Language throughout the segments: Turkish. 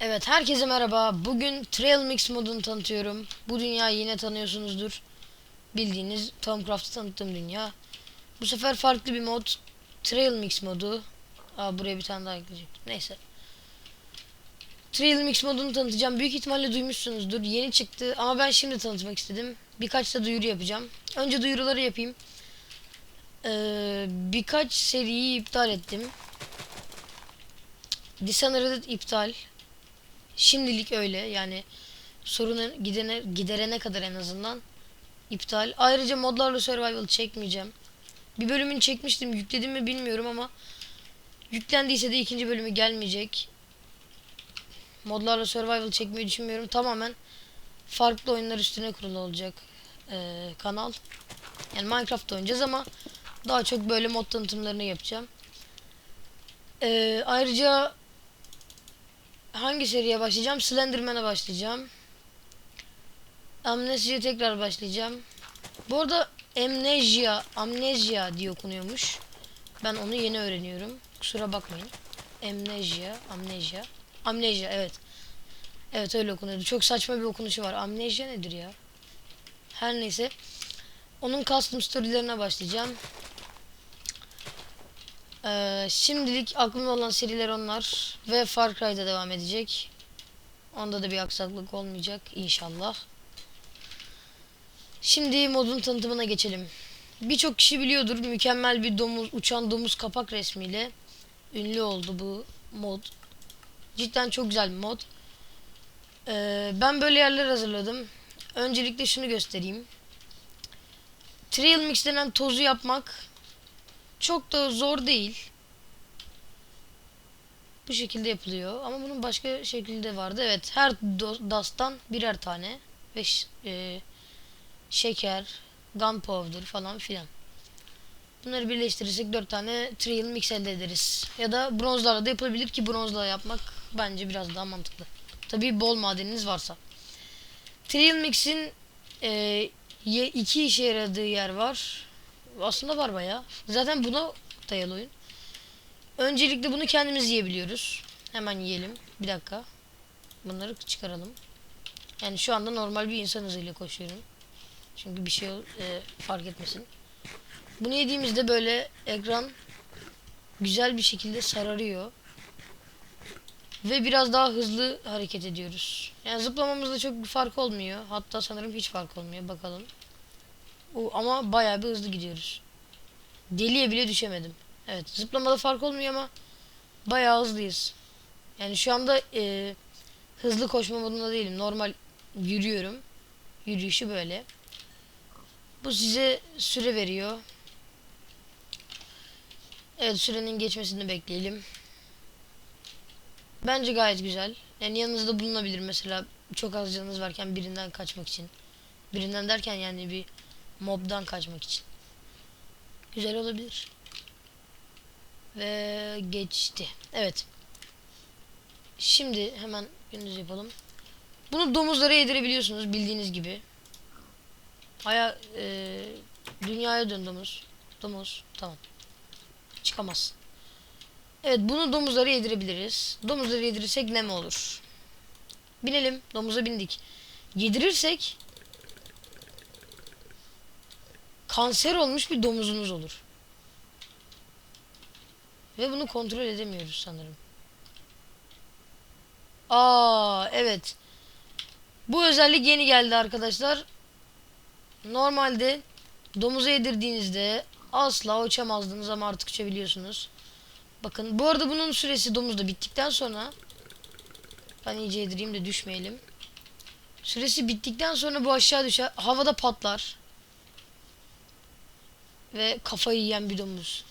Evet herkese merhaba. Bugün Trail Mix modunu tanıtıyorum. Bu dünyayı yine tanıyorsunuzdur. Bildiğiniz Tomcraft'ı tanıttığım dünya. Bu sefer farklı bir mod. Trail Mix modu. Aa buraya bir tane daha ekleyecek. Neyse. Trail Mix modunu tanıtacağım. Büyük ihtimalle duymuşsunuzdur. Yeni çıktı ama ben şimdi tanıtmak istedim. Birkaç da duyuru yapacağım. Önce duyuruları yapayım. Ee, birkaç seriyi iptal ettim. Dishonored iptal. Şimdilik öyle yani sorunu gidene, giderene kadar en azından iptal. Ayrıca modlarla survival çekmeyeceğim. Bir bölümünü çekmiştim yükledim mi bilmiyorum ama yüklendiyse de ikinci bölümü gelmeyecek. Modlarla survival çekmeyi düşünmüyorum. Tamamen farklı oyunlar üstüne kurulu olacak eee, kanal. Yani Minecraft oynayacağız ama daha çok böyle mod tanıtımlarını yapacağım. Eee, ayrıca hangi seriye başlayacağım? Slenderman'a başlayacağım. Amnesia'ya tekrar başlayacağım. Bu arada Amnesia, Amnesia diye okunuyormuş. Ben onu yeni öğreniyorum. Kusura bakmayın. Amnesia, Amnesia. Amnesia evet. Evet öyle okunuyordu. Çok saçma bir okunuşu var. Amnesia nedir ya? Her neyse. Onun custom story'lerine başlayacağım. Ee, şimdilik aklımda olan seriler onlar ve Far Cry'da devam edecek. Onda da bir aksaklık olmayacak inşallah. Şimdi modun tanıtımına geçelim. Birçok kişi biliyordur mükemmel bir domuz uçan domuz kapak resmiyle ünlü oldu bu mod. Cidden çok güzel bir mod. Ee, ben böyle yerler hazırladım. Öncelikle şunu göstereyim. Trail mix denen tozu yapmak çok da zor değil. Bu şekilde yapılıyor. Ama bunun başka şekilde vardı. Evet her dastan birer tane. Ve e, şeker, gunpowder falan filan. Bunları birleştirirsek 4 tane trial mix elde ederiz. Ya da bronzlarla da yapılabilir ki bronzla yapmak bence biraz daha mantıklı. Tabii bol madeniniz varsa. Trial mix'in e, iki işe yaradığı yer var. Aslında var bayağı. Zaten buna dayalı oyun. Öncelikle bunu kendimiz yiyebiliyoruz. Hemen yiyelim. Bir dakika. Bunları çıkaralım. Yani şu anda normal bir insan hızıyla koşuyorum. Çünkü bir şey e, fark etmesin. Bunu yediğimizde böyle ekran güzel bir şekilde sararıyor. Ve biraz daha hızlı hareket ediyoruz. Yani zıplamamızda çok bir fark olmuyor. Hatta sanırım hiç fark olmuyor. Bakalım. O, ama bayağı bir hızlı gidiyoruz. Deliye bile düşemedim. Evet zıplamada fark olmuyor ama bayağı hızlıyız. Yani şu anda e, hızlı koşma modunda değilim. Normal yürüyorum. Yürüyüşü böyle. Bu size süre veriyor. Evet sürenin geçmesini bekleyelim. Bence gayet güzel. Yani yanınızda bulunabilir mesela çok az canınız varken birinden kaçmak için. Birinden derken yani bir mobdan kaçmak için. Güzel olabilir. Ve geçti. Evet. Şimdi hemen gündüz yapalım. Bunu domuzlara yedirebiliyorsunuz bildiğiniz gibi. Aya e, dünyaya dön domuz. Domuz. Tamam. Çıkamaz. Evet bunu domuzlara yedirebiliriz. Domuzlara yedirirsek ne mi olur? Binelim. Domuza bindik. Yedirirsek kanser olmuş bir domuzunuz olur. Ve bunu kontrol edemiyoruz sanırım. Aa evet. Bu özellik yeni geldi arkadaşlar. Normalde domuza yedirdiğinizde asla uçamazdınız ama artık uçabiliyorsunuz. Bakın bu arada bunun süresi domuzda bittikten sonra ben iyice yedireyim de düşmeyelim. Süresi bittikten sonra bu aşağı düşer. Havada patlar. Ve kafayı yiyen bir domuz.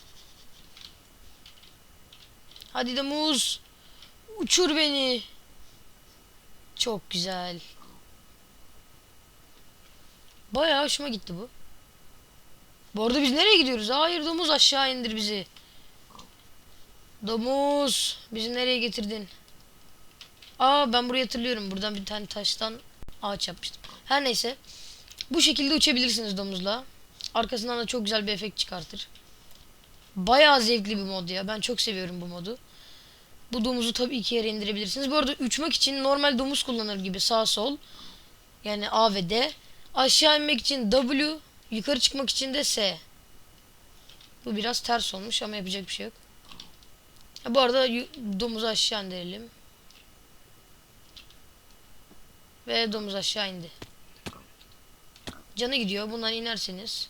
Hadi domuz. Uçur beni. Çok güzel. Bayağı hoşuma gitti bu. Bu arada biz nereye gidiyoruz? Hayır domuz aşağı indir bizi. Domuz. Bizi nereye getirdin? Aa ben burayı hatırlıyorum. Buradan bir tane taştan ağaç yapmıştım. Her neyse. Bu şekilde uçabilirsiniz domuzla. Arkasından da çok güzel bir efekt çıkartır. Bayağı zevkli bir mod ya. Ben çok seviyorum bu modu. Bu domuzu tabii iki yere indirebilirsiniz. Bu arada uçmak için normal domuz kullanır gibi sağ sol. Yani A ve D. Aşağı inmek için W. Yukarı çıkmak için de S. Bu biraz ters olmuş ama yapacak bir şey yok. Bu arada domuzu aşağı indirelim. Ve domuz aşağı indi. Canı gidiyor. Bundan inerseniz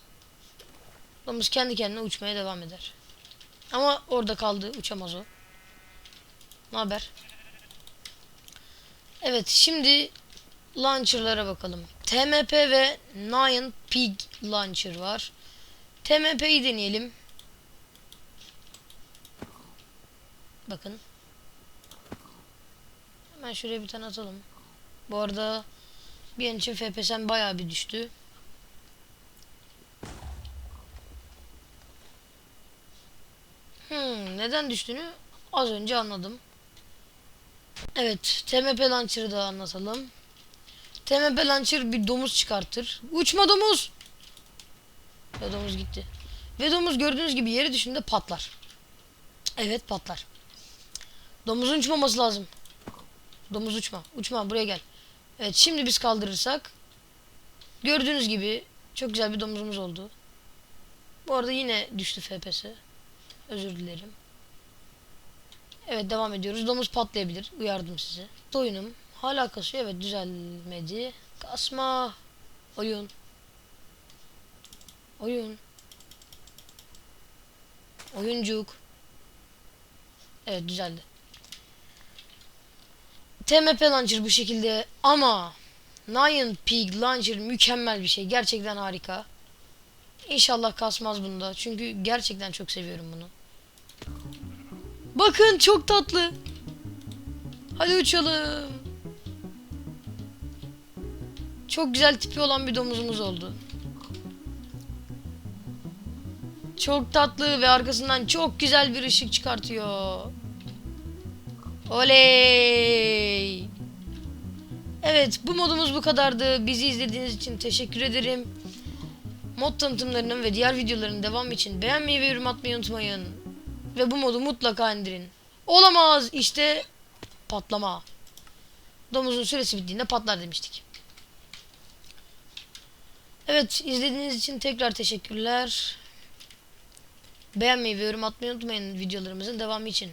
domuz kendi kendine uçmaya devam eder. Ama orada kaldı. Uçamaz o. Ne haber? Evet şimdi launcher'lara bakalım. TMP ve Nine Pig Launcher var. TMP'yi deneyelim. Bakın. Hemen şuraya bir tane atalım. Bu arada bir an için FPS'm bayağı bir düştü. Hmm, neden düştüğünü az önce anladım. Evet, TMP Launcher'ı da anlatalım. TMP Launcher bir domuz çıkartır. Uçma domuz! Ve domuz gitti. Ve domuz gördüğünüz gibi yere düşünde patlar. Evet patlar. Domuzun uçmaması lazım. Domuz uçma. Uçma buraya gel. Evet şimdi biz kaldırırsak gördüğünüz gibi çok güzel bir domuzumuz oldu. Bu arada yine düştü FPS. Özür dilerim. Evet devam ediyoruz. Domuz patlayabilir. Uyardım sizi. Oyunum hala kasıyor. Evet düzelmedi. Kasma. Oyun. Oyun. Oyuncuk. Evet düzeldi. TMP Launcher bu şekilde ama Nine Pig Launcher mükemmel bir şey. Gerçekten harika. İnşallah kasmaz bunda. Çünkü gerçekten çok seviyorum bunu. Bakın çok tatlı. Hadi uçalım. Çok güzel tipi olan bir domuzumuz oldu. Çok tatlı ve arkasından çok güzel bir ışık çıkartıyor. Oley! Evet bu modumuz bu kadardı. Bizi izlediğiniz için teşekkür ederim. Mod tanıtımlarının ve diğer videoların devamı için beğenmeyi ve yorum atmayı unutmayın. Ve bu modu mutlaka indirin. Olamaz işte patlama. Domuzun süresi bittiğinde patlar demiştik. Evet izlediğiniz için tekrar teşekkürler. Beğenmeyi ve yorum atmayı unutmayın videolarımızın devamı için.